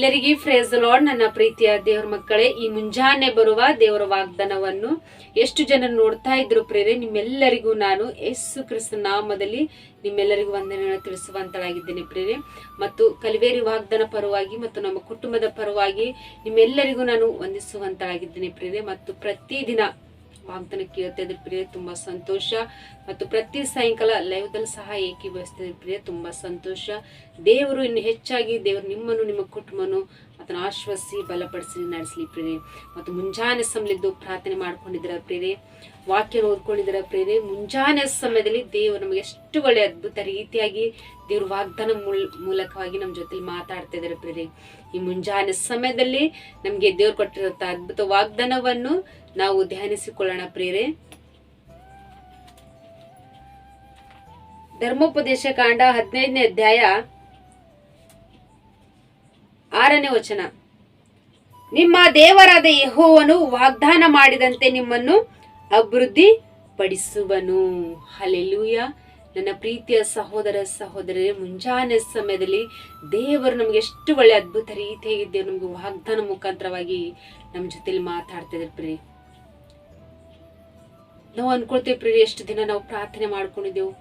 ಎಲ್ಲರಿಗೂ phrase lord ನನ್ನ ಪ್ರೀತಿಯ ದೇವರ ಮಕ್ಕಳೇ, ಈ ಮುಂಜಾನೆ ಬರುವ ದೇವರ ವಾಗ್ದಾನವನ್ನು ಎಷ್ಟು ಜನ ನೋಡ್ತಾ ಇದ್ರು ಪ್ರೇರೆ ನಿಮ್ಮೆಲ್ಲರಿಗೂ ನಾನು ಯೇಸು ಕ್ರಿಸ್ತ ನಾಮದಲ್ಲಿ ನಿಮ್ಮೆಲ್ಲರಿಗೂ ವಂದನೆಯನ್ನು ತಿಳಿಸುವಂತಳಾಗಿದ್ದೇನೆ ಪ್ರೇರೆ ಮತ್ತು ಕಲಿವೇರಿ ವಾಗ್ದಾನ ಪರವಾಗಿ ಮತ್ತು ನಮ್ಮ ಕುಟುಂಬದ ಪರವಾಗಿ ನಿಮ್ಮೆಲ್ಲರಿಗೂ ನಾನು ವಂದಿಸುವಂತಳಾಗಿದ್ದೇನೆ ಪ್ರೇರೆ ಮತ್ತು ಪ್ರತಿದಿನ ವಾಗ್ದಾನ ಕೇಳ್ತಾ ಇದ್ರೆ ಪ್ರಿಯ, ತುಂಬಾ ಸಂತೋಷ. ಮತ್ತು ಪ್ರತಿ ಸಾಯಂಕಾಲ ಲೈವ್ದಲ್ಲಿ ಸಹ ಏಕೀಭವಿಸ್ತಿದ್ರೆ ಪ್ರಿಯ, ತುಂಬಾ ಸಂತೋಷ. ದೇವರು ಇನ್ನು ಹೆಚ್ಚಾಗಿ ದೇವರು ನಿಮ್ಮನ್ನು, ನಿಮ್ಮ ಕುಟುಂಬನು ಅದನ್ನು ಆಶ್ವಾಸಿ ಬಲಪಡಿಸಿ ನಡೆಸಲಿ ಪ್ರೇರೆ ಮತ್ತು ಮುಂಜಾನೆ ಸಮಯದ್ದು ಪ್ರಾರ್ಥನೆ ಮಾಡ್ಕೊಂಡಿದ್ರ ಪ್ರೇರೆ ವಾಕ್ಯ ಓದ್ಕೊಂಡಿದ್ದೀರ ಪ್ರೇರೆ ಮುಂಜಾನೆ ಸಮಯದಲ್ಲಿ ದೇವರು ನಮಗೆ ಎಷ್ಟು ಒಳ್ಳೆ ಅದ್ಭುತ ರೀತಿಯಾಗಿ ದೇವ್ರ ವಾಗ್ದಾನ ಮೂಲ್, ಮೂಲಕವಾಗಿ ನಮ್ಮ ಜೊತೆಲಿ ಮಾತಾಡ್ತಾ ಇದ್ದಾರೆ ಪ್ರೇರೆ ಈ ಮುಂಜಾನೆ ಸಮಯದಲ್ಲಿ ನಮಗೆ ದೇವ್ರು ಕೊಟ್ಟಿರುವಂತಹ ಅದ್ಭುತ ವಾಗ್ದಾನವನ್ನು ನಾವು ಧ್ಯಾನಿಸಿಕೊಳ್ಳೋಣ ಪ್ರೇರೆ ಧರ್ಮೋಪದೇಶ ಕಾಂಡ ಹದಿನೈದನೇ ಅಧ್ಯಾಯ ಆರನೇ ವಚನ. ನಿಮ್ಮ ದೇವರಾದ ಯಹೋವನು ವಾಗ್ದಾನ ಮಾಡಿದಂತೆ ನಿಮ್ಮನ್ನು ಅಭಿವೃದ್ಧಿ ಪಡಿಸುವನು ಹಲೆಲೂಯ ನನ್ನ ಪ್ರೀತಿಯ ಸಹೋದರ ಸಹೋದರರೇ, ಮುಂಜಾನೆ ಸಮಯದಲ್ಲಿ ದೇವರು ನಮ್ಗೆ ಎಷ್ಟು ಒಳ್ಳೆ ಅದ್ಭುತ ರೀತಿಯಾಗಿ ದೇವ್ರು ನಮ್ಗೆ ವಾಗ್ದಾನ ಮುಖಾಂತರವಾಗಿ ನಮ್ಮ ಜೊತೆಲಿ ಮಾತಾಡ್ತಿದ್ದಾರೆ ಪ್ರೀ ನಾವು ಅನ್ಕೊಳ್ತೇವೆ ಪ್ರೀ ಎಷ್ಟು ದಿನ ನಾವು ಪ್ರಾರ್ಥನೆ ಮಾಡ್ಕೊಂಡಿದ್ದೆವು.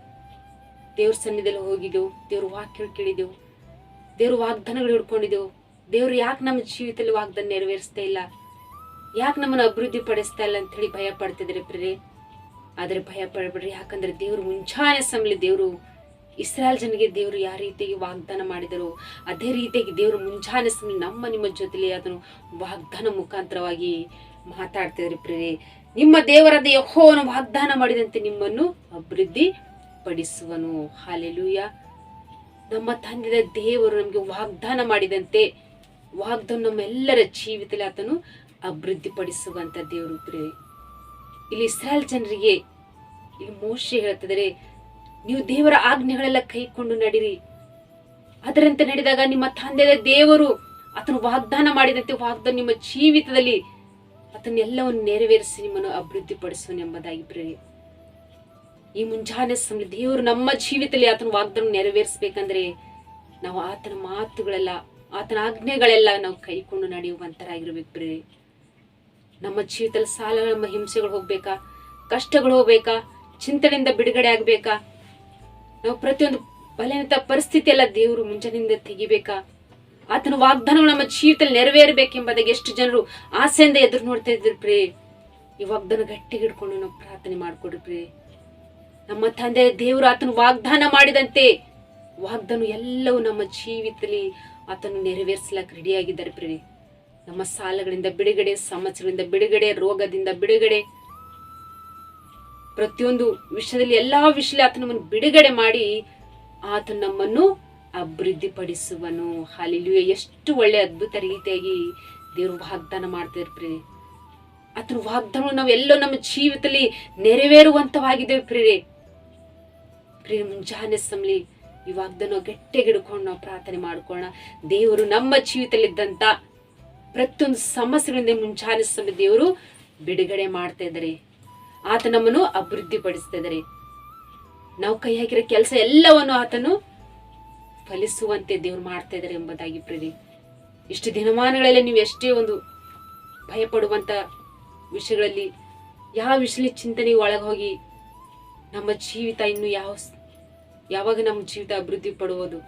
ದೇವ್ರ ಸನ್ನಿಧಿಯಲ್ಲಿ ಹೋಗಿದ್ದೆವು. ದೇವ್ರ ವಾಕ್ಯ ಕೇಳಿದೆವು ದೇವ್ರ ವಾಗ್ದಾನಗಳು ಹಿಡ್ಕೊಂಡಿದ್ದೆವು. ದೇವ್ರು ಯಾಕೆ ನಮ್ಮ ಜೀವಿತದಲ್ಲಿ ವಾಗ್ದಾನ ನೆರವೇರಿಸ್ತಾ ಇಲ್ಲ? ಯಾಕೆ ನಮ್ಮನ್ನು ಅಭಿವೃದ್ಧಿ ಪಡಿಸ್ತಾ ಇಲ್ಲ ಅಂತ ಹೇಳಿ ಭಯ ಪಡ್ತಿದ್ರೆ ಪ್ರಿಯರೇ? ಆದರೆ ಭಯ ಪಡಬೇಡ್ರಿ. ಯಾಕಂದ್ರೆ ದೇವರು ಮುಂಚಾನೆ ಸಮಲಿ ದೇವರು. ಇಸ್ರಾಯಲ್ ಜನರಿಗೆ ದೇವರು ಯಾವ ರೀತಿಯಾಗಿ ವಾಗ್ದಾನ ಮಾಡಿದರು, ಅದೇ ರೀತಿಯಾಗಿ ದೇವರು ಮುಂಚಾನೆ ಸಮಯ ನಮ್ಮ ನಿಮ್ಮ ಜೊತೆಲಿ ಅದನ್ನು ವಾಗ್ದಾನ ಮುಖಾಂತರವಾಗಿ ಮಾತಾಡ್ತಿದ್ರಿ ಪ್ರಿಯರೇ. ನಿಮ್ಮ ದೇವರಾದ ಯಹೋವನ್ನು ವಾಗ್ದಾನ ಮಾಡಿದಂತೆ ನಿಮ್ಮನ್ನು ಅಭಿವೃದ್ಧಿ ಪಡಿಸುವನು. ಹಾಲೆಲುಯ. ನಮ್ಮ ತಂದೆಯ ದೇವರು ನಮಗೆ ವಾಗ್ದಾನ ಮಾಡಿದಂತೆ ವಾಗ್ದಾನ ನಮ್ಮೆಲ್ಲರ ಜೀವಿತದಲ್ಲಿ ಆತನು ಅಭಿವೃದ್ಧಿಪಡಿಸುವಂಥ ದೇವರು ಪ್ರಿಯರೇ. ಇಲ್ಲಿ ಇಸ್ರಾಯೇಲ್ ಜನರಿಗೆ ಇಲ್ಲಿ ಮೋಶೆ ಹೇಳ್ತಿದ್ದಾರೆ ನೀವು ದೇವರ ಆಜ್ಞೆಗಳೆಲ್ಲ ಕೈಕೊಂಡು ನಡೀರಿ. ಅದರಂತೆ ನಡೆದಾಗ ನಿಮ್ಮ ತಂದೆಯ ದೇವರು ಆತನು ವಾಗ್ದಾನ ಮಾಡಿದಂತೆ ವಾಗ್ದಾನ ನಿಮ್ಮ ಜೀವಿತದಲ್ಲಿ ಅದನ್ನೆಲ್ಲವನ್ನು ನೆರವೇರಿಸಿ ನಿಮ್ಮನ್ನು ಅಭಿವೃದ್ಧಿ ಪಡಿಸುವನೆಂಬುದಾಗಿ ಪ್ರೇರಿ ಈ ಮುಂಜಾನೆ ಸಮಯ ದೇವರು ನಮ್ಮ ಜೀವಿತದಲ್ಲಿ ಆತನ ವಾಗ್ದಾನ ನೆರವೇರಿಸಬೇಕಂದ್ರೆ ನಾವು ಆತನ ಮಾತುಗಳೆಲ್ಲ ಆತನ ಆಜ್ಞೆಗಳೆಲ್ಲ ನಾವು ಕೈಕೊಂಡು ನಡೆಯುವಂತರಾಗಿರ್ಬೇಕು ಬ್ರೀ. ನಮ್ಮ ಜೀವಿತದಲ್ಲಿ ಸಾಲ ನಮ್ಮ ಹಿಂಸೆಗಳು ಹೋಗ್ಬೇಕಾ? ಕಷ್ಟಗಳು ಹೋಗ್ಬೇಕಾ? ಚಿಂತನೆಯಿಂದ ಬಿಡುಗಡೆ ಆಗ್ಬೇಕಾ? ನಾವು ಪ್ರತಿಯೊಂದು ಬಲವಂತ ಪರಿಸ್ಥಿತಿ ಎಲ್ಲ ದೇವರು ಮುಂಚೆನಿಂದ ತೆಗಿಬೇಕಾ? ಆತನ ವಾಗ್ದಾನಗಳು ನಮ್ಮ ಜೀವಿತದಲ್ಲಿ ನೆರವೇರಬೇಕೆಂಬುದಾಗಿ ಎಷ್ಟು ಜನರು ಆಸೆಯಿಂದ ಎದುರು ನೋಡ್ತಾ ಇದ್ರು ಪ್ರೇ ಈ ವಾಗ್ದಾನ ಗಟ್ಟಿಗೆ ಹಿಡ್ಕೊಂಡು ನಾವು ಪ್ರಾರ್ಥನೆ ಮಾಡ್ಕೊಡ್ರಿ ಪ್ರೇ ನಮ್ಮ ತಂದೆ ದೇವರು ಆತನ ವಾಗ್ದಾನ ಮಾಡಿದಂತೆ ವಾಗ್ದಾನ ಎಲ್ಲವೂ ನಮ್ಮ ಜೀವಿತದಲ್ಲಿ ಆತನು ರೆಡಿ ರೆಡಿಯಾಗಿದ್ದಾರೆ ಪ್ರಿಯ ನಮ್ಮ ಸಾಲಗಳಿಂದ ಬಿಡುಗಡೆ, ಸಮಸ್ಯೆಗಳಿಂದ ಬಿಡುಗಡೆ, ರೋಗದಿಂದ ಬಿಡುಗಡೆ. ಪ್ರತಿಯೊಂದು ವಿಷಯದಲ್ಲಿ ಎಲ್ಲಾ ವಿಷಯದಲ್ಲಿ ಆತ ಬಿಡುಗಡೆ ಮಾಡಿ ಆತ ನಮ್ಮನ್ನು ಅಭಿವೃದ್ಧಿಪಡಿಸುವನು. ಪಡಿಸುವನು ಹಾಲಿಲುಯ ಎಷ್ಟು ಒಳ್ಳೆ ಅದ್ಭುತ ರೀತಿಯಾಗಿ ದೇವರು ವಾಗ್ದಾನ ಮಾಡ್ತಿದ್ರು ಪ್ರಿಯ ಆತನ ವಾಗ್ದಾನ ನಾವೆಲ್ಲೋ ನಮ್ಮ ಜೀವಿತದಲ್ಲಿ ನೆರವೇರುವಂತವಾಗಿದ್ದೇವೆ ಪ್ರೇರಿ ಪ್ರಿಯ ಮುಂಜಾನೆ ಸಮಲಿ ಈ ವಾಗ್ದಾನ ಗಟ್ಟಿಗೆ ಹಿಡ್ಕೊಂಡು ನಾವು ಪ್ರಾರ್ಥನೆ ಮಾಡ್ಕೊಳ್ಳೋಣ. ದೇವರು ನಮ್ಮ ಜೀವಿತದಲ್ಲಿದ್ದಂಥ ಪ್ರತಿಯೊಂದು ಸಮಸ್ಯೆಗಳಿಂದ ಮುಂಚಾನೆ ಸಮಯ ದೇವರು ಬಿಡುಗಡೆ ಮಾಡ್ತಾ ಇದ್ದಾರೆ. ಆತ ನಮ್ಮನ್ನು ಅಭಿವೃದ್ಧಿ ಪಡಿಸ್ತಾ ಇದ್ದಾರೆ. ನಾವು ಕೈ ಹಾಕಿರೋ ಕೆಲಸ ಎಲ್ಲವನ್ನು ಆತನು ಫಲಿಸುವಂತೆ ದೇವ್ರು ಮಾಡ್ತಾ ಇದ್ದಾರೆ ಎಂಬುದಾಗಿ ಪ್ರೇರಿ ಇಷ್ಟು ದಿನಮಾನಗಳಲ್ಲಿ ನೀವು ಎಷ್ಟೇ ಒಂದು ಭಯಪಡುವಂಥ ವಿಷಯಗಳಲ್ಲಿ ಯಾವ ವಿಷಯ ಚಿಂತನೆ ಒಳಗೆ ಹೋಗಿ ನಮ್ಮ ಜೀವಿತ ಇನ್ನು ಯಾವ ಯಾವಾಗ ನಮ್ಮ ಜೀವಿತ ಅಭಿವೃದ್ಧಿ ಪಡುವುದು?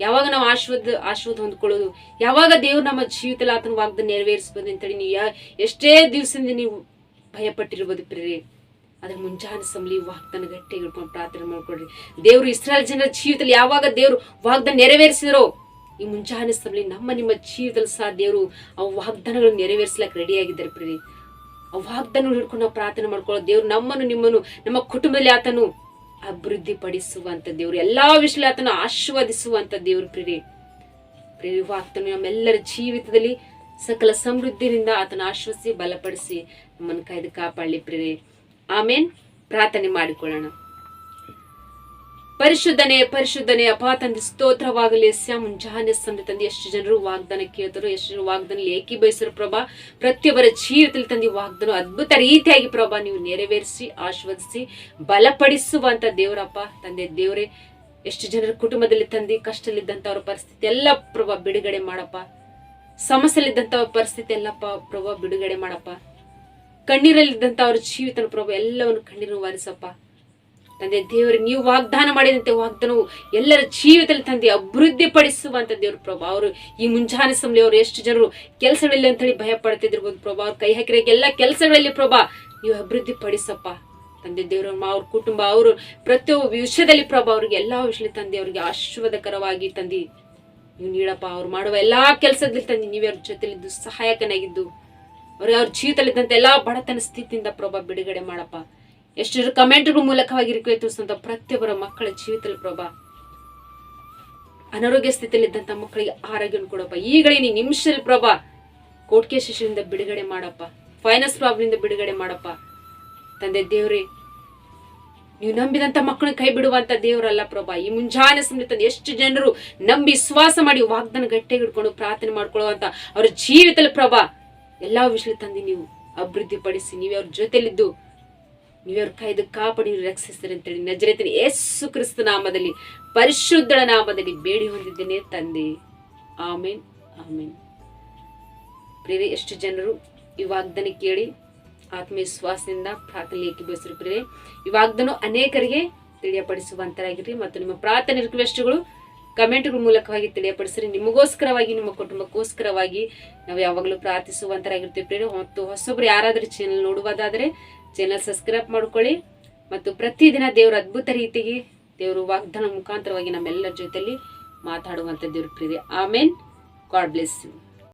ಯಾವಾಗ ನಾವು ಆಶ್ವದ ಆಶ್ವದ ಹೊಂದ್ಕೊಳ್ಳೋದು ಯಾವಾಗ ದೇವ್ರು ನಮ್ಮ ಜೀವಿತದಲ್ಲಿ ಆತನ ವಾಗ್ದ ನೆರವೇರಿಸ್ಬೋದು ಅಂತೇಳಿ ನೀವು ಯಾ ಎಷ್ಟೇ ದಿವಸದಿಂದ ನೀವು ಭಯಪಟ್ಟಿರ್ಬೋದು ಪ್ರೇರೆ ಅದ್ರ ಮುಂಜಾನೆ ಸಮಲಿ ವಾಗ್ದನ ಗಟ್ಟಿ ಹಿಡ್ಕೊಂಡು ಪ್ರಾರ್ಥನೆ ಮಾಡ್ಕೊಡ್ರಿ. ದೇವ್ರು ಇಸ್ರಾಯಲ್ ಜನರ ಜೀವಿತದಲ್ಲಿ ಯಾವಾಗ ದೇವ್ರು ವಾಗ್ದ ನೆರವೇರಿಸಿದ್ರು, ಈ ಮುಂಜಾನೆ ಸಮಲಿ ನಮ್ಮ ನಿಮ್ಮ ಜೀವಿತದಲ್ಲಿ ಸಹ ದೇವರು ಆ ವಾಗ್ದಾನಗಳನ್ನು ನೆರವೇರಿಸ್ಲಕ್ಕೆ ರೆಡಿ ಆಗಿದ್ದಾರೆ ಪ್ರೇರೆ ಆ ವಾಗ್ದಾನ ಹಿಡ್ಕೊಂಡು ನಾವು ಪ್ರಾರ್ಥನೆ ಮಾಡ್ಕೊಳ್ಳೋ ದೇವ್ರು ನಮ್ಮನ್ನು, ನಿಮ್ಮನ್ನು, ನಮ್ಮ ಕುಟುಂಬದಲ್ಲಿ ಆತನು ಅಭಿವೃದ್ಧಿ ಪಡಿಸುವಂತ ದೇವ್ರು ಎಲ್ಲಾ ವಿಷಯ ಆತನ ಆಶೀರ್ವದಿಸುವಂತ ದೇವ್ರು ಪ್ರೇರಿ ಪ್ರೇರಿ ವಾಗ್ತಾನೆ ನಮ್ಮೆಲ್ಲರ ಜೀವಿತದಲ್ಲಿ ಸಕಲ ಸಮೃದ್ಧಿಯಿಂದ ಆತನ ಆಶ್ವಸಿ ಬಲಪಡಿಸಿ ನಮ್ಮನ್ನು ಕಾಯ್ದು ಕಾಪಾಡಲಿ ಪ್ರೇರಿ. ಆಮೇನ್ ಪ್ರಾರ್ಥನೆ ಮಾಡಿಕೊಳ್ಳೋಣ. ಪರಿಶುದ್ಧನೆ, ಪರಿಶುದ್ಧನೇ ಅಪಾ ತಂದೆ, ಸ್ತೋತ್ರವಾಗಲಿ. ಎಸ್ಯ ಮುಂಜಾನೆ ಸಂದೆ ತಂದೆ ಎಷ್ಟು ಜನರು ವಾಗ್ದಾನ ಕೇಳ್ತಾರೋ, ಎಷ್ಟು ಜನರು ವಾಗ್ದಾನ ಬಯಸರು ಪ್ರಭಾ. ಪ್ರತಿಯೊಬ್ಬರ ಜೀವಿತದಲ್ಲಿ ತಂದೆ ವಾಗ್ದಾನ ಅದ್ಭುತ ರೀತಿಯಾಗಿ ಪ್ರಭಾ, ನೀವು ನೆರವೇರಿಸಿ, ಆಶೀರ್ವದಿಸಿ, ಬಲಪಡಿಸುವಂತ ದೇವರಪ್ಪ, ತಂದೆ ದೇವರೇ. ಎಷ್ಟು ಜನರ ಕುಟುಂಬದಲ್ಲಿ ತಂದೆ ಕಷ್ಟದಲ್ಲಿದ್ದಂತ ಅವ್ರ ಪರಿಸ್ಥಿತಿ ಎಲ್ಲ ಪ್ರಭಾ ಬಿಡುಗಡೆ ಮಾಡಪ್ಪ. ಸಮಸ್ಯೆಲಿದ್ದಂಥ ಪರಿಸ್ಥಿತಿ ಎಲ್ಲಪ್ಪ ಪ್ರಭಾ ಬಿಡುಗಡೆ ಮಾಡಪ್ಪ. ಕಣ್ಣೀರಲ್ಲಿದ್ದಂಥ ಅವ್ರ ಜೀವಿತನ ಪ್ರಭಾ ಎಲ್ಲವನ್ನು ಕಣ್ಣೀರು ವಾರಿಸಪ್ಪ. ತಂದೆ ದೇವರು, ನೀವು ವಾಗ್ದಾನ ಮಾಡಿದಂತೆ ವಾಗ್ದಾನವು ಎಲ್ಲರ ಜೀವಿತದಲ್ಲಿ ತಂದೆ ಅಭಿವೃದ್ಧಿ ಪಡಿಸುವಂತ ದೇವ್ರ ಪ್ರಭಾ ಅವರು. ಈ ಮುಂಜಾನೆ ಸಮಯ ಅವರು ಎಷ್ಟು ಜನರು ಕೆಲಸಗಳಲ್ಲಿ ಅಂತ ಹೇಳಿ ಭಯ ಒಂದು ಪ್ರಭಾ ಅವ್ರು ಕೈ ಹಾಕಿರೋ ಎಲ್ಲ ಕೆಲಸಗಳಲ್ಲಿ ಪ್ರಭಾ, ನೀವು ಅಭಿವೃದ್ಧಿ ಪಡಿಸಪ್ಪ ತಂದೆ ದೇವರು ಅವ್ರ ಕುಟುಂಬ, ಅವರು ಪ್ರತಿಯೊಬ್ಬ ವಿಷಯದಲ್ಲಿ ಪ್ರಭಾ ಅವ್ರಿಗೆ ಎಲ್ಲಾ ವಿಷಯದಲ್ಲಿ ತಂದೆ ಅವ್ರಿಗೆ ಆಶೀರ್ವಾದಕರವಾಗಿ ತಂದಿ, ನೀವು ನೀಡಪ್ಪ, ಅವ್ರು ಮಾಡುವ ಎಲ್ಲಾ ಕೆಲಸದಲ್ಲಿ ತಂದೆ ನೀವೇ ಅವ್ರ ಜೊತೆಲಿದ್ದು, ಸಹಾಯಕನಾಗಿದ್ದು ಅವ್ರಿಗೆ ಅವ್ರ ಜೀವಿತದಲ್ಲಿದ್ದಂಥ ಎಲ್ಲಾ ಬಡತನ ಸ್ಥಿತಿಯಿಂದ ಪ್ರಭಾ ಬಿಡುಗಡೆ ಮಾಡಪ್ಪ. ಎಷ್ಟು ಕಮೆಂಟ್ಗಳ ಮೂಲಕವಾಗಿ ರಿಕ್ವೆಸ್ಟ್ ಪ್ರತಿಯೊಬ್ಬರ ಮಕ್ಕಳ ಜೀವಿತದಲ್ಲಿ ಪ್ರಭಾ. ಅನಾರೋಗ್ಯ ಸ್ಥಿತಿಯಲ್ಲಿದ್ದಂಥ ಮಕ್ಕಳಿಗೆ ಆರೋಗ್ಯವನ್ನು ಕೊಡಪ್ಪ. ಈಗಲೇ ನೀ ನಿಮಿಷದಲ್ಲಿ ಪ್ರಭಾ ಕೋಟ್ಕೆ ಶಿಶುವಿನಿಂದ ಬಿಡುಗಡೆ ಮಾಡಪ್ಪ. ಫೈನಾನ್ಸ್ ಪ್ರಾಬ್ಲಮಿಂದ ಬಿಡುಗಡೆ ಮಾಡಪ್ಪ. ತಂದೆ ದೇವ್ರಿ, ನೀವು ನಂಬಿದಂತ ಮಕ್ಕಳನ್ನ ಕೈ ಬಿಡುವಂತ ದೇವರಲ್ಲ ಪ್ರಭಾ. ಈ ಮುಂಜಾನೆ ಸಮಯ ತಂದೆ ಎಷ್ಟು ಜನರು ನಂಬಿ ವಿಶ್ವಾಸ ಮಾಡಿ ವಾಗ್ದಾನ ಗಟ್ಟಿಗೆ ಹಿಡ್ಕೊಂಡು ಪ್ರಾರ್ಥನೆ ಮಾಡ್ಕೊಳ್ಳುವಂತ ಅವ್ರ ಜೀವಿತದಲ್ಲಿ ಪ್ರಭಾ, ಎಲ್ಲಾ ವಿಷಯ ತಂದು ನೀವು ಅಭಿವೃದ್ಧಿ ಪಡಿಸಿ ನೀವೇ ಅವ್ರ ಜೊತೆಲಿದ್ದು ನೀವೇ ಅವ್ರ ಕೈದು ಕಾಪಾಡಿ ರಕ್ಷಿಸ್ತಾರೆ ಅಂತೇಳಿ ನಜರೇತನ ಯೇಸು ಕ್ರಿಸ್ತ ನಾಮದಲ್ಲಿ, ಪರಿಶುದ್ಧಳ ನಾಮದಲ್ಲಿ ಬೇಡಿ ಹೊಂದಿದ್ದೇನೆ ತಂದೆ. ಆಮೇನ್ ಆಮೇನ್. ಪ್ರೇರೆ ಎಷ್ಟು ಜನರು ಈ ವಾಗ್ದಾನ ಕೇಳಿ ಆತ್ಮವಿಶ್ವಾಸದಿಂದ ಪ್ರಾರ್ಥನೆ ಏಕೀಭವಿಸಿರಿ ಪ್ರೇರೆ ಈ ವಾಗ್ದಾನ ಅನೇಕರಿಗೆ ತಿಳಿಯಪಡಿಸುವಂತರಾಗಿರ್ರಿ ಮತ್ತು ನಿಮ್ಮ ಪ್ರಾರ್ಥನೆ ರಿಕ್ವೆಸ್ಟ್ಗಳು ಕಮೆಂಟ್ಗಳ ಮೂಲಕವಾಗಿ ತಿಳಿಯಪಡಿಸ್ರಿ. ನಿಮಗೋಸ್ಕರವಾಗಿ, ನಿಮ್ಮ ಕುಟುಂಬಕ್ಕೋಸ್ಕರವಾಗಿ ನಾವು ಯಾವಾಗಲೂ ಪ್ರಾರ್ಥಿಸುವಂತರಾಗಿರ್ತೀವಿ. ಪ್ರೇರಿ ಮತ್ತು ಹೊಸೊಬ್ರು ಯಾರಾದರೂ ಚಾನಲ್ ನೋಡುವುದಾದರೆ ಚಾನಲ್ ಸಬ್ಸ್ಕ್ರೈಬ್ ಮಾಡ್ಕೊಳ್ಳಿ. ಮತ್ತು ಪ್ರತಿದಿನ ದೇವರ ಅದ್ಭುತ ರೀತಿಗೆ ದೇವರು ವಾಗ್ದಾನ ಮುಖಾಂತರವಾಗಿ ನಮ್ಮೆಲ್ಲರ ಜೊತೆಯಲ್ಲಿ ಮಾತಾಡುವಂಥ ದೇವ್ರ ಪ್ರೀತಿ. ಆಮೇನ್. God bless